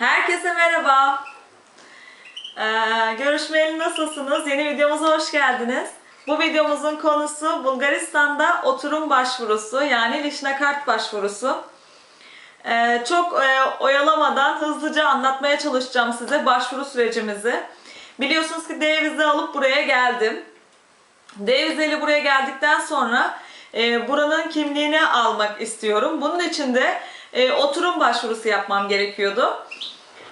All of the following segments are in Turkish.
Herkese merhaba. Ee, görüşmeyeli nasılsınız? Yeni videomuza hoş geldiniz. Bu videomuzun konusu Bulgaristan'da oturum başvurusu yani Lişnakart başvurusu. Ee, çok e, oyalamadan hızlıca anlatmaya çalışacağım size başvuru sürecimizi. Biliyorsunuz ki D vize alıp buraya geldim. D vizeli buraya geldikten sonra e, buranın kimliğini almak istiyorum. Bunun için de e, oturum başvurusu yapmam gerekiyordu.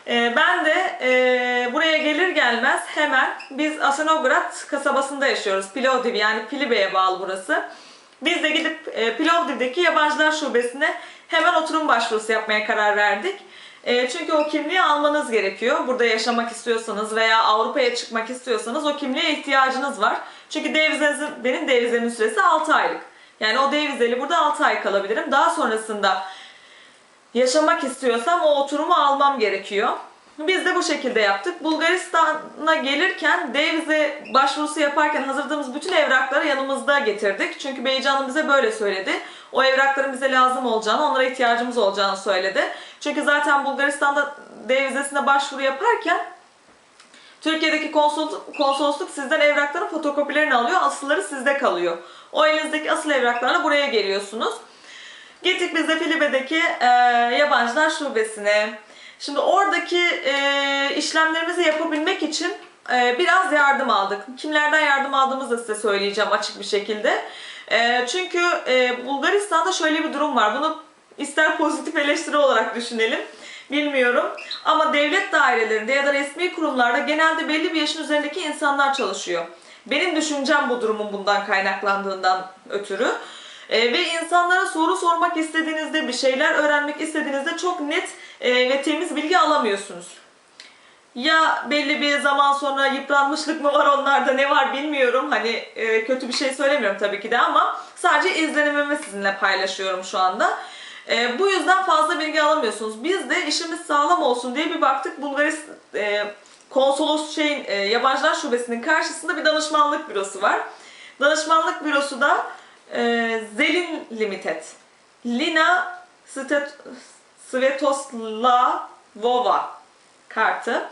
E, ben de e, buraya gelir gelmez hemen biz Asenograd kasabasında yaşıyoruz. Plovdiv yani Pilibe'ye bağlı burası. Biz de gidip e, yabancılar şubesine hemen oturum başvurusu yapmaya karar verdik. E, çünkü o kimliği almanız gerekiyor. Burada yaşamak istiyorsanız veya Avrupa'ya çıkmak istiyorsanız o kimliğe ihtiyacınız var. Çünkü D benim D süresi 6 aylık. Yani o D vizeli burada 6 ay kalabilirim. Daha sonrasında yaşamak istiyorsam o oturumu almam gerekiyor. Biz de bu şekilde yaptık. Bulgaristan'a gelirken D vize başvurusu yaparken hazırladığımız bütün evrakları yanımızda getirdik. Çünkü Beycan'ın bize böyle söyledi. O evrakların bize lazım olacağını, onlara ihtiyacımız olacağını söyledi. Çünkü zaten Bulgaristan'da D vizesine başvuru yaparken Türkiye'deki konsolosluk, konsolosluk sizden evrakların fotokopilerini alıyor, asılları sizde kalıyor. O elinizdeki asıl evraklarla buraya geliyorsunuz. Gittik biz de Filibe'deki e, yabancılar şubesine. Şimdi oradaki e, işlemlerimizi yapabilmek için e, biraz yardım aldık. Kimlerden yardım aldığımızı da size söyleyeceğim açık bir şekilde. E, çünkü e, Bulgaristan'da şöyle bir durum var. Bunu ister pozitif eleştiri olarak düşünelim. Bilmiyorum. Ama devlet dairelerinde ya da resmi kurumlarda genelde belli bir yaşın üzerindeki insanlar çalışıyor. Benim düşüncem bu durumun bundan kaynaklandığından ötürü. Ee, ve insanlara soru sormak istediğinizde, bir şeyler öğrenmek istediğinizde çok net e, ve temiz bilgi alamıyorsunuz. Ya belli bir zaman sonra yıpranmışlık mı var onlarda ne var bilmiyorum. Hani e, kötü bir şey söylemiyorum tabii ki de ama sadece izlenimimi sizinle paylaşıyorum şu anda. E, bu yüzden fazla bilgi alamıyorsunuz. Biz de işimiz sağlam olsun diye bir baktık Bulgaristan e, konsolos şeyin e, yabancılar şubesinin karşısında bir danışmanlık bürosu var. Danışmanlık bürosu da e, Zelin Limited. Lina Svetoslavova kartı.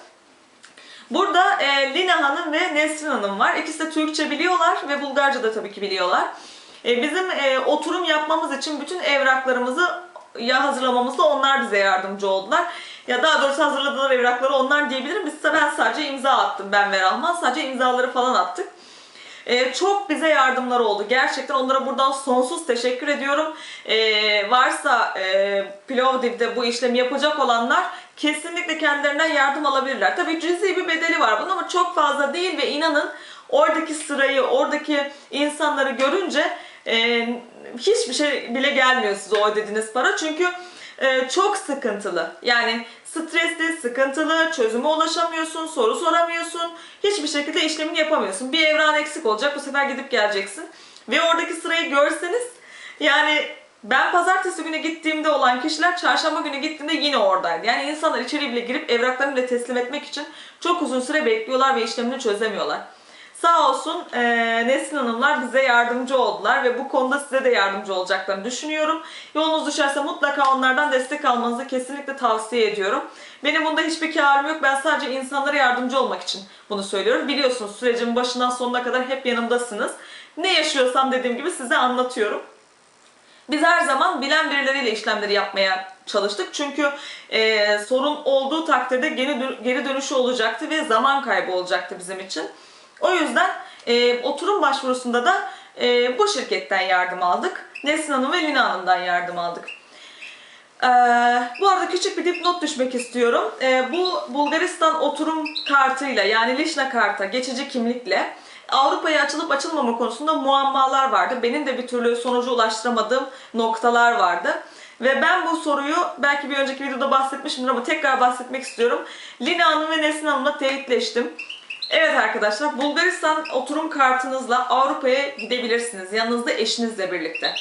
Burada e, Lina Hanım ve Nesrin Hanım var. İkisi de Türkçe biliyorlar ve Bulgarca da tabii ki biliyorlar. E, bizim e, oturum yapmamız için bütün evraklarımızı ya hazırlamamızda onlar bize yardımcı oldular. Ya daha doğrusu hazırladılar evrakları onlar diyebilirim. Biz ben sadece imza attım ben ve Rahman. Sadece imzaları falan attık. Ee, çok bize yardımlar oldu. Gerçekten onlara buradan sonsuz teşekkür ediyorum. Ee, varsa e, Plovdiv'de bu işlemi yapacak olanlar kesinlikle kendilerinden yardım alabilirler. Tabii cüzi bir bedeli var bunun ama çok fazla değil ve inanın oradaki sırayı, oradaki insanları görünce e, hiçbir şey bile gelmiyor size o ödediğiniz para. Çünkü e, çok sıkıntılı. Yani stresli, sıkıntılı, çözüme ulaşamıyorsun, soru soramıyorsun. Hiçbir şekilde işlemini yapamıyorsun. Bir evran eksik olacak, bu sefer gidip geleceksin. Ve oradaki sırayı görseniz yani ben pazartesi günü gittiğimde olan kişiler çarşamba günü gittiğimde yine oradaydı. Yani insanlar içeri bile girip evraklarını bile teslim etmek için çok uzun süre bekliyorlar ve işlemini çözemiyorlar. Sağ olsun e, Nesrin Hanımlar bize yardımcı oldular ve bu konuda size de yardımcı olacaklarını düşünüyorum. Yolunuz düşerse mutlaka onlardan destek almanızı kesinlikle tavsiye ediyorum. Benim bunda hiçbir karım yok. Ben sadece insanlara yardımcı olmak için bunu söylüyorum. Biliyorsunuz sürecin başından sonuna kadar hep yanımdasınız. Ne yaşıyorsam dediğim gibi size anlatıyorum. Biz her zaman bilen birileriyle işlemleri yapmaya çalıştık. Çünkü e, sorun olduğu takdirde geri dönüşü olacaktı ve zaman kaybı olacaktı bizim için. O yüzden e, oturum başvurusunda da e, bu şirketten yardım aldık. Nesrin Hanım ve Lina Hanım'dan yardım aldık. Ee, bu arada küçük bir dipnot düşmek istiyorum. Ee, bu Bulgaristan oturum kartıyla yani Lişna karta geçici kimlikle Avrupa'ya açılıp açılmama konusunda muammalar vardı. Benim de bir türlü sonuca ulaştıramadığım noktalar vardı. Ve ben bu soruyu belki bir önceki videoda bahsetmişimdir ama tekrar bahsetmek istiyorum. Lina Hanım ve Nesin Hanım'la teyitleştim. Evet arkadaşlar Bulgaristan oturum kartınızla Avrupa'ya gidebilirsiniz. Yanınızda eşinizle birlikte.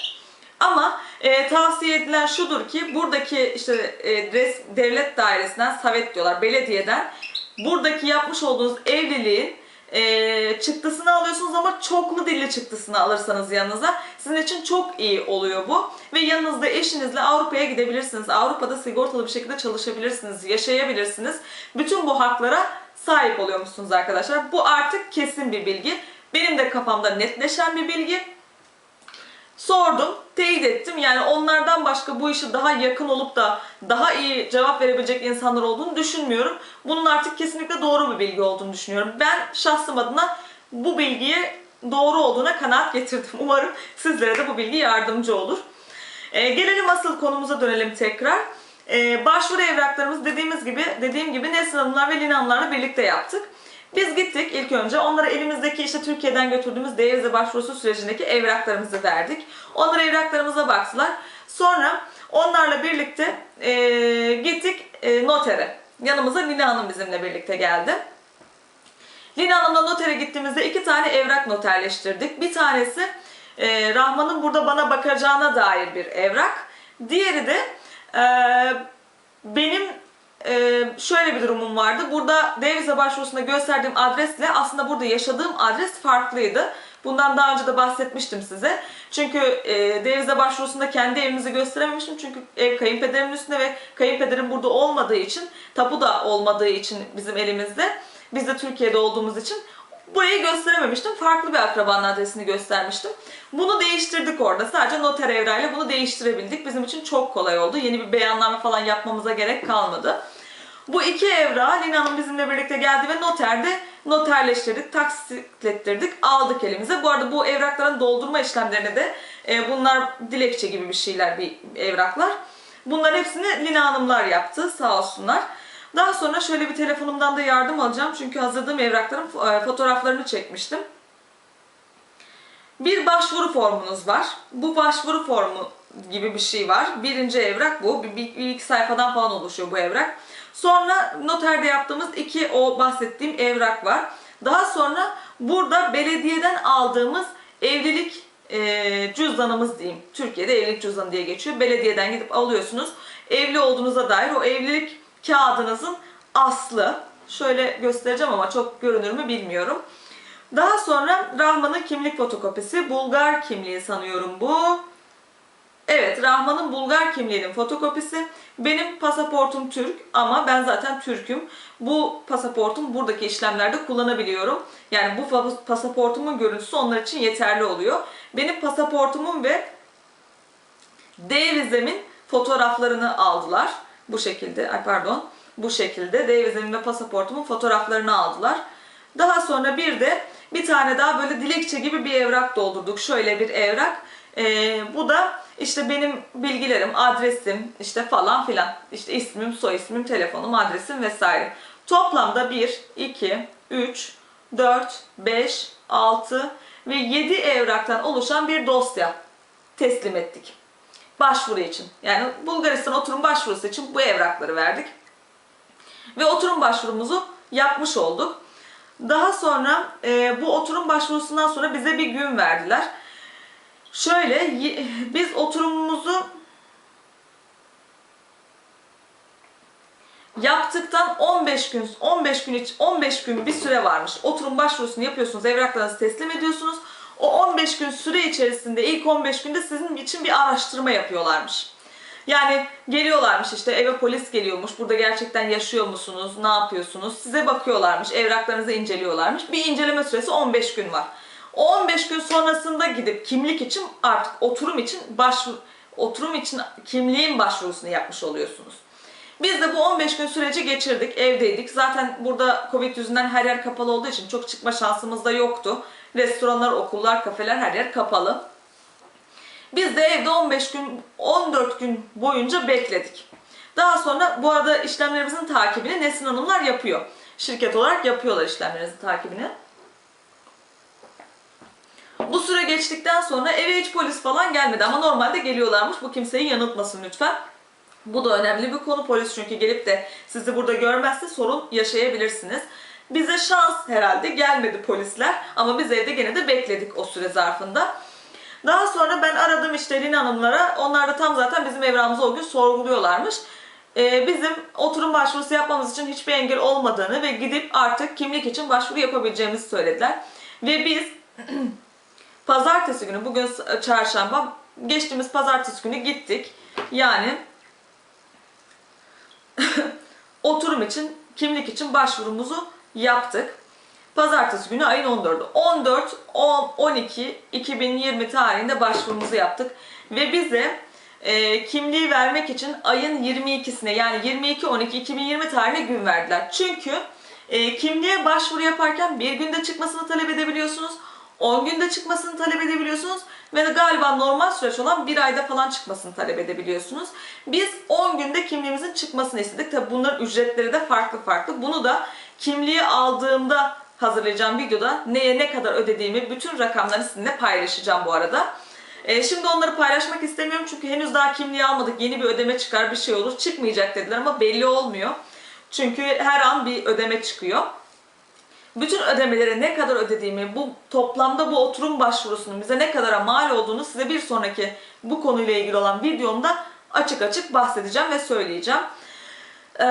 Ama e, tavsiye edilen şudur ki buradaki işte e, res, devlet dairesinden, savet diyorlar, belediyeden buradaki yapmış olduğunuz evliliğin e, çıktısını alıyorsunuz ama çoklu dilli çıktısını alırsanız yanınıza sizin için çok iyi oluyor bu. Ve yanınızda eşinizle Avrupa'ya gidebilirsiniz. Avrupa'da sigortalı bir şekilde çalışabilirsiniz, yaşayabilirsiniz. Bütün bu haklara sahip oluyormuşsunuz arkadaşlar. Bu artık kesin bir bilgi. Benim de kafamda netleşen bir bilgi. Sordum, teyit ettim. Yani onlardan başka bu işi daha yakın olup da daha iyi cevap verebilecek insanlar olduğunu düşünmüyorum. Bunun artık kesinlikle doğru bir bilgi olduğunu düşünüyorum. Ben şahsım adına bu bilgiye doğru olduğuna kanaat getirdim. Umarım sizlere de bu bilgi yardımcı olur. Ee, gelelim asıl konumuza dönelim tekrar. Ee, başvuru evraklarımız dediğimiz gibi, dediğim gibi Nesrin Hanımlar ve Lina Hanımlarla birlikte yaptık. Biz gittik ilk önce. Onlara elimizdeki işte Türkiye'den götürdüğümüz D-Vize başvurusu sürecindeki evraklarımızı verdik. Onlar evraklarımıza baktılar. Sonra onlarla birlikte e, gittik e, notere. Yanımıza Lina Hanım bizimle birlikte geldi. Lina Hanım'la notere gittiğimizde iki tane evrak noterleştirdik. Bir tanesi e, Rahman'ın burada bana bakacağına dair bir evrak. Diğeri de e, benim e, şöyle bir durumum vardı. Burada devize başvurusunda gösterdiğim adresle aslında burada yaşadığım adres farklıydı. Bundan daha önce de bahsetmiştim size. Çünkü e, devize başvurusunda kendi evimizi gösterememiştim. Çünkü ev kayınpederimin üstünde ve kayınpederim burada olmadığı için, tapu da olmadığı için bizim elimizde. Biz de Türkiye'de olduğumuz için burayı gösterememiştim. Farklı bir akrabanın adresini göstermiştim. Bunu değiştirdik orada. Sadece noter evrayla bunu değiştirebildik. Bizim için çok kolay oldu. Yeni bir beyanname falan yapmamıza gerek kalmadı. Bu iki evrağı Lina Hanım bizimle birlikte geldi ve noterde noterleştirdik, taksitlettirdik, aldık elimize. Bu arada bu evrakların doldurma işlemlerini de e, bunlar dilekçe gibi bir şeyler, bir evraklar. Bunların hepsini Lina Hanımlar yaptı sağ olsunlar. Daha sonra şöyle bir telefonumdan da yardım alacağım. Çünkü hazırladığım evrakların e, fotoğraflarını çekmiştim. Bir başvuru formunuz var. Bu başvuru formu gibi bir şey var. Birinci evrak bu. Bir, bir, bir iki sayfadan falan oluşuyor bu evrak. Sonra noterde yaptığımız iki o bahsettiğim evrak var. Daha sonra burada belediyeden aldığımız evlilik e, cüzdanımız diyeyim. Türkiye'de evlilik cüzdanı diye geçiyor. Belediyeden gidip alıyorsunuz. Evli olduğunuza dair o evlilik kağıdınızın aslı. Şöyle göstereceğim ama çok görünür mü bilmiyorum. Daha sonra Rahman'ın kimlik fotokopisi. Bulgar kimliği sanıyorum bu. Evet, Rahman'ın Bulgar kimliğinin fotokopisi. Benim pasaportum Türk ama ben zaten Türk'üm. Bu pasaportum buradaki işlemlerde kullanabiliyorum. Yani bu pasaportumun görüntüsü onlar için yeterli oluyor. Benim pasaportumun ve D vizemin fotoğraflarını aldılar. Bu şekilde, ay pardon, bu şekilde D vizemin ve pasaportumun fotoğraflarını aldılar. Daha sonra bir de bir tane daha böyle dilekçe gibi bir evrak doldurduk. Şöyle bir evrak. Ee, bu da işte benim bilgilerim, adresim, işte falan filan. İşte ismim, soy ismim, telefonum, adresim vesaire. Toplamda 1, 2, 3, 4, 5, 6 ve 7 evraktan oluşan bir dosya teslim ettik. Başvuru için. Yani Bulgaristan oturum başvurusu için bu evrakları verdik. Ve oturum başvurumuzu yapmış olduk. Daha sonra e, bu oturum başvurusundan sonra bize bir gün verdiler. Şöyle biz oturumumuzu yaptıktan 15 gün 15 gün iç 15 gün bir süre varmış. Oturum başvurusunu yapıyorsunuz, evraklarınızı teslim ediyorsunuz. O 15 gün süre içerisinde ilk 15 günde sizin için bir araştırma yapıyorlarmış. Yani geliyorlarmış işte eve polis geliyormuş. Burada gerçekten yaşıyor musunuz? Ne yapıyorsunuz? Size bakıyorlarmış. Evraklarınızı inceliyorlarmış. Bir inceleme süresi 15 gün var. O 15 gün sonrasında gidip kimlik için artık oturum için başvuru oturum için kimliğin başvurusunu yapmış oluyorsunuz. Biz de bu 15 gün süreci geçirdik, evdeydik. Zaten burada Covid yüzünden her yer kapalı olduğu için çok çıkma şansımız da yoktu. Restoranlar, okullar, kafeler her yer kapalı. Biz de evde 15 gün, 14 gün boyunca bekledik. Daha sonra bu arada işlemlerimizin takibini Nesin Hanımlar yapıyor. Şirket olarak yapıyorlar işlemlerimizin takibini. Bu süre geçtikten sonra eve hiç polis falan gelmedi ama normalde geliyorlarmış. Bu kimseyi yanıltmasın lütfen. Bu da önemli bir konu. Polis çünkü gelip de sizi burada görmezse sorun yaşayabilirsiniz. Bize şans herhalde gelmedi polisler ama biz evde gene de bekledik o süre zarfında. Daha sonra ben aradım işte Lina Hanımlara. Onlar da tam zaten bizim evramızı o gün sorguluyorlarmış. e, bizim oturum başvurusu yapmamız için hiçbir engel olmadığını ve gidip artık kimlik için başvuru yapabileceğimizi söylediler. Ve biz pazartesi günü, bugün çarşamba, geçtiğimiz pazartesi günü gittik. Yani oturum için, kimlik için başvurumuzu yaptık. Pazartesi günü ayın 14'ü. 14 10 12 2020 tarihinde başvurumuzu yaptık ve bize e, kimliği vermek için ayın 22'sine yani 22 12 2020 tarihine gün verdiler. Çünkü e, kimliğe başvuru yaparken bir günde çıkmasını talep edebiliyorsunuz. 10 günde çıkmasını talep edebiliyorsunuz ve galiba normal süreç olan bir ayda falan çıkmasını talep edebiliyorsunuz. Biz 10 günde kimliğimizin çıkmasını istedik. Tabi bunların ücretleri de farklı farklı. Bunu da kimliği aldığımda hazırlayacağım videoda neye ne kadar ödediğimi bütün rakamlarını sizinle paylaşacağım bu arada. Ee, şimdi onları paylaşmak istemiyorum çünkü henüz daha kimliği almadık. Yeni bir ödeme çıkar bir şey olur. Çıkmayacak dediler ama belli olmuyor. Çünkü her an bir ödeme çıkıyor. Bütün ödemelere ne kadar ödediğimi, bu toplamda bu oturum başvurusunun bize ne kadara mal olduğunu size bir sonraki bu konuyla ilgili olan videomda açık açık bahsedeceğim ve söyleyeceğim. Ee,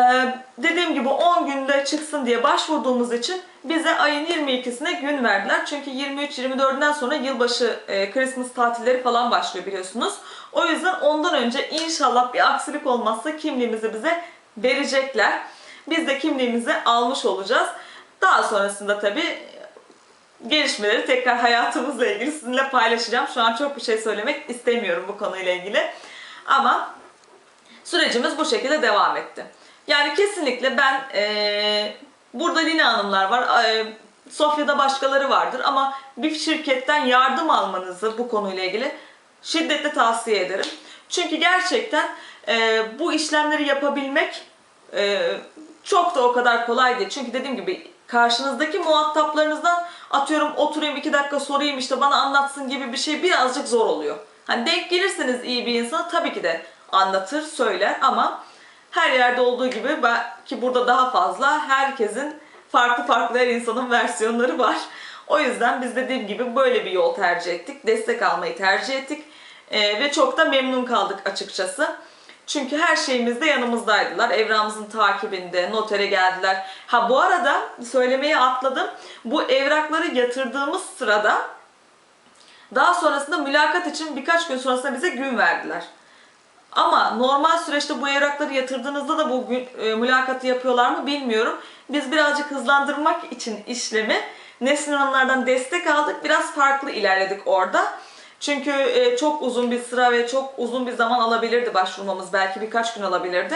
dediğim gibi 10 günde çıksın diye başvurduğumuz için bize ayın 22'sine gün verdiler. Çünkü 23-24'ünden sonra yılbaşı e, Christmas tatilleri falan başlıyor biliyorsunuz. O yüzden ondan önce inşallah bir aksilik olmazsa kimliğimizi bize verecekler. Biz de kimliğimizi almış olacağız. Daha sonrasında tabii gelişmeleri tekrar hayatımızla ilgili sizinle paylaşacağım. Şu an çok bir şey söylemek istemiyorum bu konuyla ilgili. Ama sürecimiz bu şekilde devam etti. Yani kesinlikle ben eee, burada Lina Hanımlar var, eee, Sofya'da başkaları vardır ama bir şirketten yardım almanızı bu konuyla ilgili şiddetle tavsiye ederim. Çünkü gerçekten eee, bu işlemleri yapabilmek eee, çok da o kadar kolay değil. Çünkü dediğim gibi karşınızdaki muhataplarınızdan atıyorum oturayım iki dakika sorayım işte bana anlatsın gibi bir şey birazcık zor oluyor. Hani denk gelirseniz iyi bir insana tabii ki de anlatır, söyler ama her yerde olduğu gibi belki burada daha fazla herkesin farklı farklı her insanın versiyonları var. O yüzden biz dediğim gibi böyle bir yol tercih ettik. Destek almayı tercih ettik. Ee, ve çok da memnun kaldık açıkçası. Çünkü her şeyimizde yanımızdaydılar. Evramızın takibinde, notere geldiler. Ha bu arada söylemeyi atladım. Bu evrakları yatırdığımız sırada daha sonrasında mülakat için birkaç gün sonrasında bize gün verdiler. Ama normal süreçte bu evrakları yatırdığınızda da bu gün, e, mülakatı yapıyorlar mı bilmiyorum. Biz birazcık hızlandırmak için işlemi Nesrin Hanımlardan destek aldık. Biraz farklı ilerledik orada. Çünkü e, çok uzun bir sıra ve çok uzun bir zaman alabilirdi başvurmamız. Belki birkaç gün alabilirdi.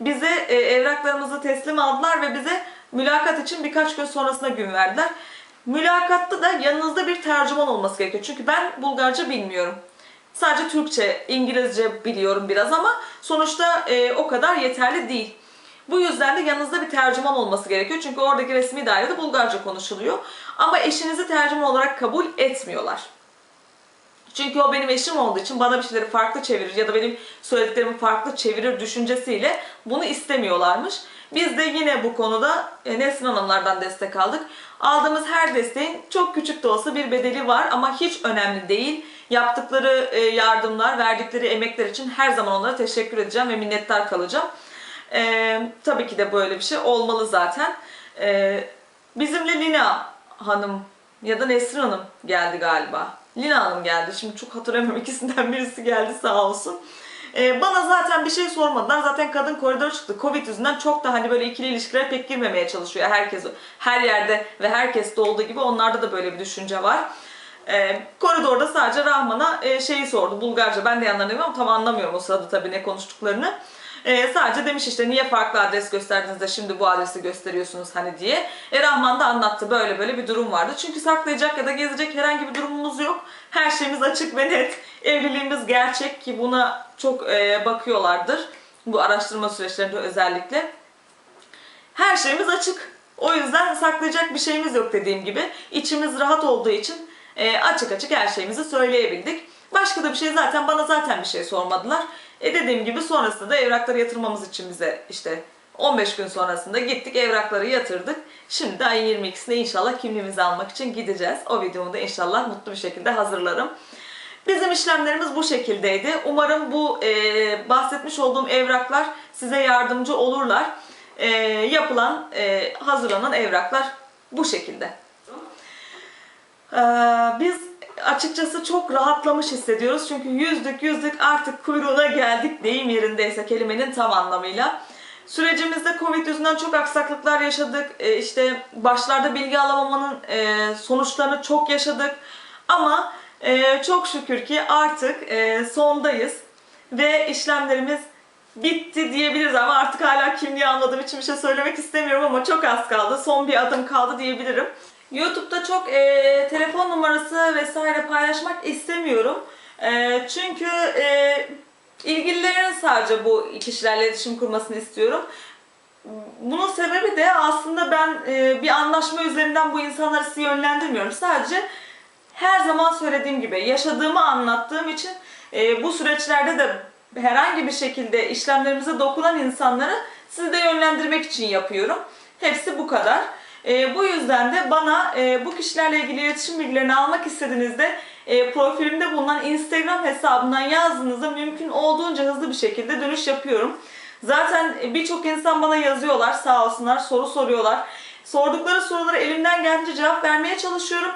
Bize e, evraklarımızı teslim aldılar ve bize mülakat için birkaç gün sonrasında gün verdiler. Mülakatta da yanınızda bir tercüman olması gerekiyor. Çünkü ben Bulgarca bilmiyorum. Sadece Türkçe, İngilizce biliyorum biraz ama sonuçta e, o kadar yeterli değil. Bu yüzden de yanınızda bir tercüman olması gerekiyor. Çünkü oradaki resmi dairede Bulgarca konuşuluyor. Ama eşinizi tercüman olarak kabul etmiyorlar. Çünkü o benim eşim olduğu için bana bir şeyleri farklı çevirir ya da benim söylediklerimi farklı çevirir düşüncesiyle bunu istemiyorlarmış. Biz de yine bu konuda e, Nesrin Hanımlardan destek aldık. Aldığımız her desteğin çok küçük de olsa bir bedeli var ama hiç önemli değil. Yaptıkları e, yardımlar, verdikleri emekler için her zaman onlara teşekkür edeceğim ve minnettar kalacağım. E, tabii ki de böyle bir şey olmalı zaten. E, bizimle Lina Hanım ya da Nesrin Hanım geldi galiba. Lina Hanım geldi. Şimdi çok hatırlamıyorum. ikisinden birisi geldi sağ olsun. Ee, bana zaten bir şey sormadılar. Zaten kadın koridor çıktı. Covid yüzünden çok da hani böyle ikili ilişkilere pek girmemeye çalışıyor. Herkes her yerde ve herkeste olduğu gibi onlarda da böyle bir düşünce var. Ee, koridorda sadece Rahman'a e, şeyi sordu Bulgarca. Ben de yanlarındayım ama tam anlamıyorum o sırada tabii ne konuştuklarını. Ee, sadece demiş işte niye farklı adres gösterdiniz de şimdi bu adresi gösteriyorsunuz hani diye. E Rahman da anlattı böyle böyle bir durum vardı. Çünkü saklayacak ya da gezecek herhangi bir durumumuz yok. Her şeyimiz açık ve net. Evliliğimiz gerçek ki buna çok e, bakıyorlardır. Bu araştırma süreçlerinde özellikle. Her şeyimiz açık. O yüzden saklayacak bir şeyimiz yok dediğim gibi. İçimiz rahat olduğu için e, açık açık her şeyimizi söyleyebildik. Başka da bir şey zaten bana zaten bir şey sormadılar. E dediğim gibi sonrasında da evrakları yatırmamız için bize işte 15 gün sonrasında gittik evrakları yatırdık. Şimdi de ayın 22'sinde inşallah kimliğimizi almak için gideceğiz. O videomu da inşallah mutlu bir şekilde hazırlarım. Bizim işlemlerimiz bu şekildeydi. Umarım bu e, bahsetmiş olduğum evraklar size yardımcı olurlar. E, yapılan, e, hazırlanan evraklar bu şekilde. Ee, biz açıkçası çok rahatlamış hissediyoruz. Çünkü yüzdük yüzdük artık kuyruğuna geldik deyim yerindeyse kelimenin tam anlamıyla. Sürecimizde Covid yüzünden çok aksaklıklar yaşadık. Ee, işte başlarda bilgi alamamanın e, sonuçlarını çok yaşadık. Ama e, çok şükür ki artık e, sondayız. Ve işlemlerimiz bitti diyebiliriz ama artık hala kimliği almadığım için bir şey söylemek istemiyorum ama çok az kaldı. Son bir adım kaldı diyebilirim. YouTube'da çok e, telefon numarası vesaire paylaşmak istemiyorum. E, çünkü e, ilgililerin sadece bu kişilerle iletişim kurmasını istiyorum. Bunun sebebi de aslında ben e, bir anlaşma üzerinden bu insanları size yönlendirmiyorum. Sadece her zaman söylediğim gibi yaşadığımı anlattığım için e, bu süreçlerde de herhangi bir şekilde işlemlerimize dokunan insanları sizi de yönlendirmek için yapıyorum. Hepsi bu kadar. E, bu yüzden de bana e, bu kişilerle ilgili iletişim bilgilerini almak istediğinizde e, profilimde bulunan Instagram hesabından yazdığınızda mümkün olduğunca hızlı bir şekilde dönüş yapıyorum. Zaten birçok insan bana yazıyorlar sağ olsunlar soru soruyorlar. Sordukları sorulara elimden geldiğince cevap vermeye çalışıyorum.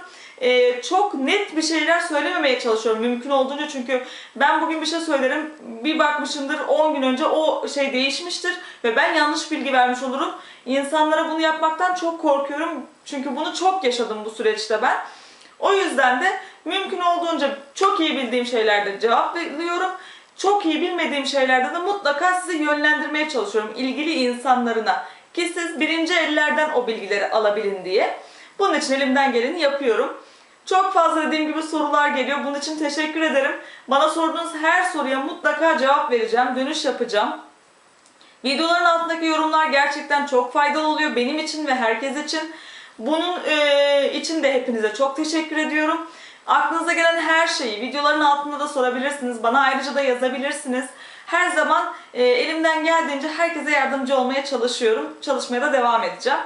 Ee, çok net bir şeyler söylememeye çalışıyorum mümkün olduğunca çünkü ben bugün bir şey söylerim bir bakmışımdır 10 gün önce o şey değişmiştir ve ben yanlış bilgi vermiş olurum. İnsanlara bunu yapmaktan çok korkuyorum çünkü bunu çok yaşadım bu süreçte ben. O yüzden de mümkün olduğunca çok iyi bildiğim şeylerde cevap veriyorum. Çok iyi bilmediğim şeylerde de mutlaka sizi yönlendirmeye çalışıyorum ilgili insanlarına. Ki siz birinci ellerden o bilgileri alabilin diye. Bunun için elimden geleni yapıyorum. Çok fazla dediğim gibi sorular geliyor. Bunun için teşekkür ederim. Bana sorduğunuz her soruya mutlaka cevap vereceğim. Dönüş yapacağım. Videoların altındaki yorumlar gerçekten çok faydalı oluyor benim için ve herkes için. Bunun e, için de hepinize çok teşekkür ediyorum. Aklınıza gelen her şeyi videoların altında da sorabilirsiniz. Bana ayrıca da yazabilirsiniz. Her zaman e, elimden geldiğince herkese yardımcı olmaya çalışıyorum. Çalışmaya da devam edeceğim.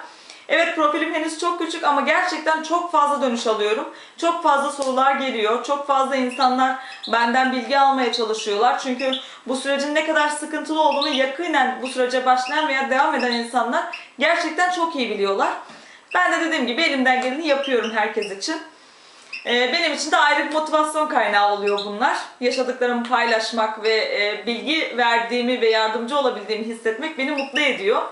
Evet profilim henüz çok küçük ama gerçekten çok fazla dönüş alıyorum. Çok fazla sorular geliyor. Çok fazla insanlar benden bilgi almaya çalışıyorlar. Çünkü bu sürecin ne kadar sıkıntılı olduğunu yakinen bu sürece başlayan veya devam eden insanlar gerçekten çok iyi biliyorlar. Ben de dediğim gibi elimden geleni yapıyorum herkes için. Ee, Benim için de ayrı bir motivasyon kaynağı oluyor bunlar. Yaşadıklarımı paylaşmak ve e, bilgi verdiğimi ve yardımcı olabildiğimi hissetmek beni mutlu ediyor.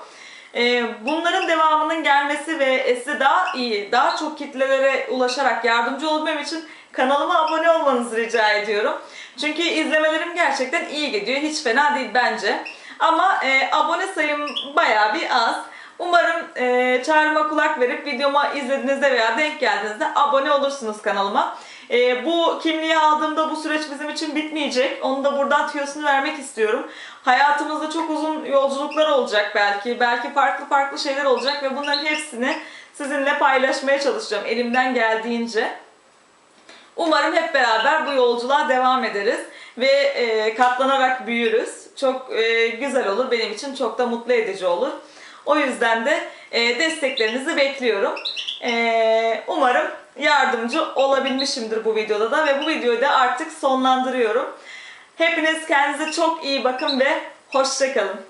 Ee, Bunların devamının gelmesi ve size daha iyi, daha çok kitlelere ulaşarak yardımcı olmam için kanalıma abone olmanızı rica ediyorum. Çünkü izlemelerim gerçekten iyi gidiyor. Hiç fena değil bence. Ama e, abone sayım bayağı bir az. Umarım e, çağrıma kulak verip videomu izlediğinizde veya denk geldiğinizde abone olursunuz kanalıma. E, bu kimliği aldığımda bu süreç bizim için bitmeyecek. Onu da buradan tüyosunu vermek istiyorum. Hayatımızda çok uzun yolculuklar olacak belki. Belki farklı farklı şeyler olacak ve bunların hepsini sizinle paylaşmaya çalışacağım elimden geldiğince. Umarım hep beraber bu yolculuğa devam ederiz ve e, katlanarak büyürüz. Çok e, güzel olur benim için çok da mutlu edici olur. O yüzden de e, desteklerinizi bekliyorum. E, umarım yardımcı olabilmişimdir bu videoda da ve bu videoyu da artık sonlandırıyorum. Hepiniz kendinize çok iyi bakın ve hoşçakalın.